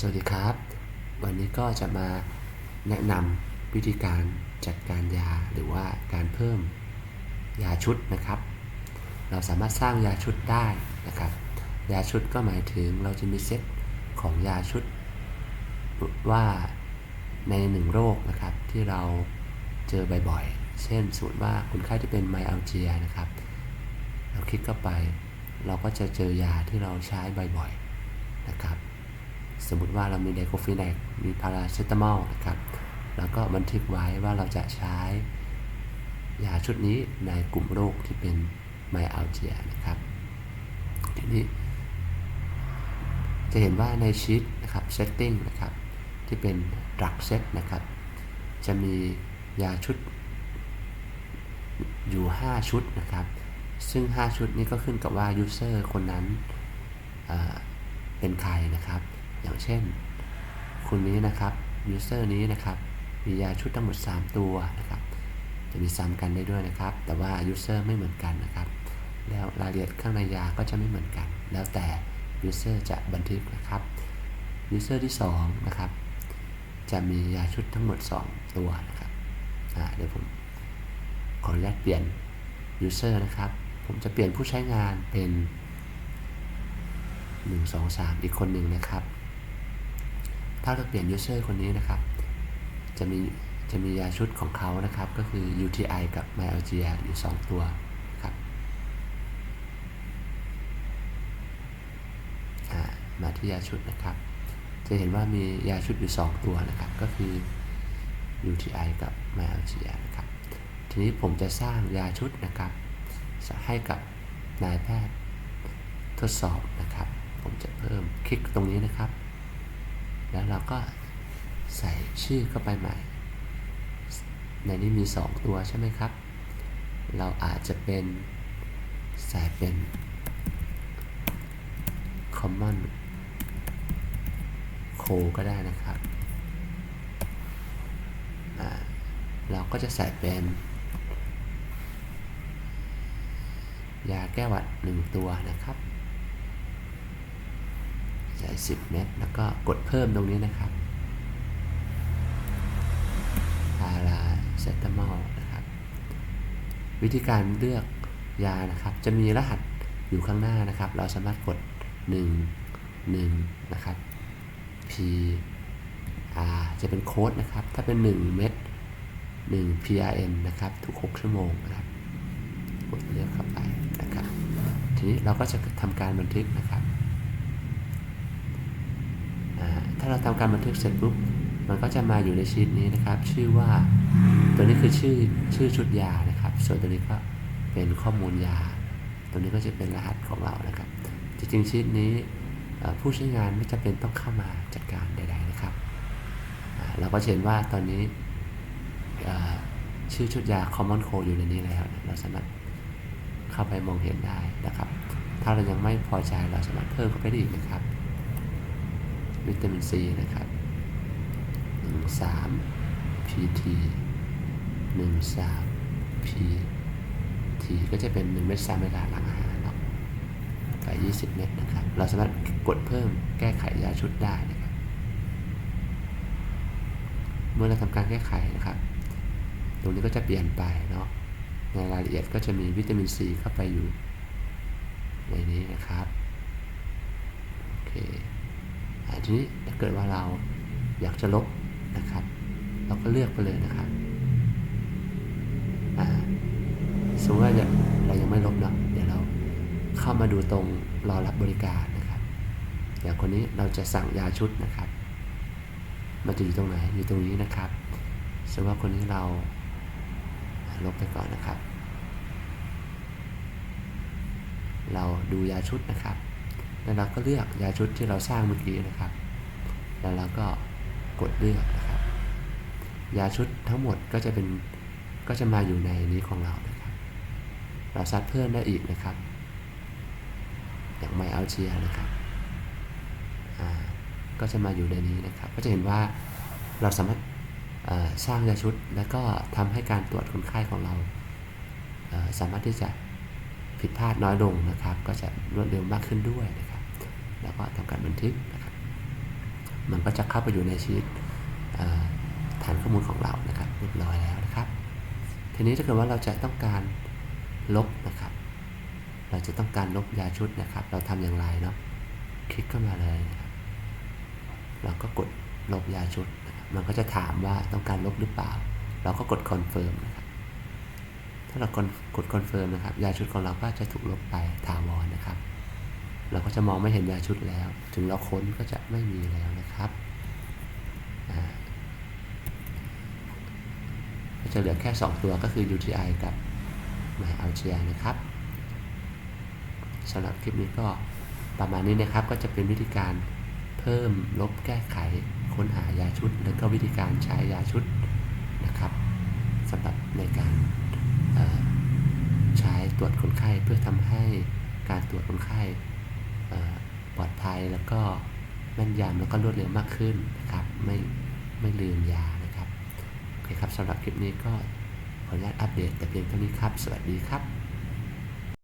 สวัสดีครับ วันนี้ก็จะมาแนะนำวิธีการจัดการยาหรือว่าการเพิ่มยาชุดนะครับ เราสามารถสร้างยาชุดได้นะครับ ยาชุดก็หมายถึงเราจะมีเซตของยาชุด ว่าในหนึ่งโรคนะครับที่เราเจอบ่อยๆ เช่นสมมติว่าคนไข้ที่เป็นไมอัลเจียนะครับ เราคลิกเข้าไป เราก็จะเจอยาที่เราใช้บ่อยๆนะครับ สมมติว่าเรามีไดโคฟิแนกมีพาราเซตามอลนะครับ แล้วก็บันทึกไว้ว่าเราจะใช้ยาชุดนี้ในกลุ่มโรคที่เป็นไมอัลเจียนะครับ ทีนี้ จะเห็นว่าในชีตนะครับ setting นะครับ ที่เป็น drug set นะครับ จะมียาชุดอยู่ 5 ชุดนะครับ ซึ่ง 5 ชุดนี้ก็ขึ้นกับว่า user คนนั้นเเป็นใครนะครับ อย่างเช่น คุณนี้นะครับ user นี้นะครับ มียาชุดทั้งหมด 3 ตัวนะครับ จะมีซ้ำกันได้ด้วยนะครับ แต่ว่า user ไม่เหมือนกันนะครับ แล้วรายละเอียดข้างในยาก็จะไม่เหมือนกัน แล้วแต่ user จะบันทึกนะครับ user ที่2นะครับจะมียาชุดทั้งหมด 2 ตัวนะครับเดี๋ยวผมขออนุญาตเปลี่ยน user นะครับ ผมจะเปลี่ยนผู้ใช้งานเป็น 1 2 3 อีกคนหนึ่งนะครับ ถ้าเราเปลี่ยน user คนนี้นะครับ จะมีจะมียาชุดของเขานะครับ ก็คือ UTI กับ myalgia อยู่ 2 ตัวครับมาที่ยาชุดนะครับ จะเห็นว่ามียาชุดอยู่ 2 ตัวนะครับ ก็คือ UTI กับ myalgia นะครับ ทีนี้ผมจะสร้างยาชุดนะครับ ให้กับนายแพทย์ทดสอบนะครับ ผมจะเพิ่มคลิกตรงนี้นะครับ แล้วเราก็ใส่ชื่อเข้าไปใหม่ ในนี้มี 2 ตัวใช่ไหมครับ เราอาจจะเป็นใส่เป็น common c o ก็ได้นะครับเราก็จะใส่เป็น ยาแก้หวัด1ตัวนะครับ ใส่10 เม็ดแล้วก็กดเพิ่มตรงนี้นะครับพาราเซตามอลนะครับ วิธีการเลือกยานะครับ จะมีรหัสอยู่ข้างหน้านะครับ เราสามารถกด 1 1 นะครับ P R จะเป็นโค้ดนะครับ ถ้าเป็น 1 เม็ด1 PRN นะครับ ทุก 6 ชั่วโมงนะครับ กดเลือกเข้าไปนะครับ ทีนี้เราก็จะทำการบันทึกนะครับ ถ้า เราทำการบันทึกเสร็จปุ๊บมันก็จะมาอยู่ในชีตนี้นะครับ ชื่อว่าตัวนี้คือชื่อชื่อชุดยานะครับ ส่วนตัวนี้ก็เป็นข้อมูลยา ตัวนี้ก็จะเป็นรหัสของเรานะครับ จริงๆชีตนี้ผู้ใช้งานไม่จำเป็นต้องเข้ามาจัดการใด ๆนะครับ เราก็เห็นว่าตอนนี้ชื่อชุดยา Common Code อยู่ในนี้แล้ว เราสามารถเข้าไปมองเห็นได้นะครับ ถ้าเรายังไม่พอใจเราสามารถเพิ่มเข้าไปได้อีกนะครับ วิตามินซีนะครับ13 PT 13 PT ก็จะเป็น1เม็ด3เวลาหลังอาหารเนาะไป20เม็ดนะครับ เราสามารถกดเพิ่มแก้ไขยาชุดได้นะครับ เมื่อเราทำการแก้ไขนะครับ ตรงนี้ก็จะเปลี่ยนไปเนาะ ในรายละเอียดก็จะมีวิตามินซีเข้าไปอยู่ในนี้นะครับ โอเค ทีนี้ถ้าเกิดว่าเราอยากจะลบนะครับ เราก็เลือกไปเลยนะครับสมมติว่าเรายังไม่ลบเนาะเดี๋ยวเราเข้ามาดูตรงรอรับบริการนะครับอย่างคนนี้เราจะสั่งยาชุดนะครับ มันจะอยู่ตรงไหนอยู่ตรงนี้นะครับสมมติว่าคนนี้เราลบไปก่อนนะครับ เราดูยาชุดนะครับ แล้วเราก็เลือกยาชุดที่เราสร้างเมื่อกี้นะครับ แล้วเราก็กดเลือกนะครับ ยาชุดทั้งหมดก็จะเป็นก็จะมาอยู่ในนี้ของเรานะครับ เราซัดเพิ่มได้อีกนะครับ อย่างไมเอัลเชียนะครับก็จะมาอยู่ในนี้นะครับ ก็จะเห็นว่าเราสามารถสร้างยาชุดแล้วก็ทำให้การตรวจคนไข้ของเรา สามารถที่จะผิดพลาดน้อยลงนะครับ ก็จะรวดเร็วมากขึ้นด้วย แล้วก็ทำการบันทึกนะครับ มันก็จะเข้าไปอยู่ในชีตฐานข้อมูลของเรานะครับเรียบร้อยแล้วนะครับ ทีนี้ถ้าเกิดว่าเราจะต้องการลบนะครับ เราจะต้องการลบยาชุดนะครับ เราทำอย่างไรเนาะคลิกเข้ามาเลยนะครับเราก็กดลบยาชุดนะครับมันก็จะถามว่าต้องการลบหรือเปล่า เราก็กดคอนเฟิร์มนะครับถ้าเรากดกดคอนเฟิร์มนะครับ ยาชุดของเราก็จะถูกลบไปถาวรนะครับ เราก็จะมองไม่เห็นยาชุดแล้ว ถึงเราค้นก็จะไม่มีแล้วนะครับก็จะเหลือแค่ 2 ตัวก็คือ UTI กับ MyAlgia นะครับสำหรับคลิปนี้ก็ประมาณนี้นะครับ ก็จะเป็นวิธีการเพิ่มลบแก้ไขค้นหายาชุด แล้วก็วิธีการใช้ยาชุดนะครับสำหรับในการใช้ตรวจคนไข้เพื่อทำให้การตรวจคนไข้ ปลอดภัยแล้วก็แม่นยำแล้วก็รวดเร็วมากขึ้นนะครับ ไม่ไม่ลืมยานะครับโอเคครับสำหรับคลิปนี้ก็ขออนุญาตอัปเดตแต่เพียงเท่านี้ครับ สวัสดีครับ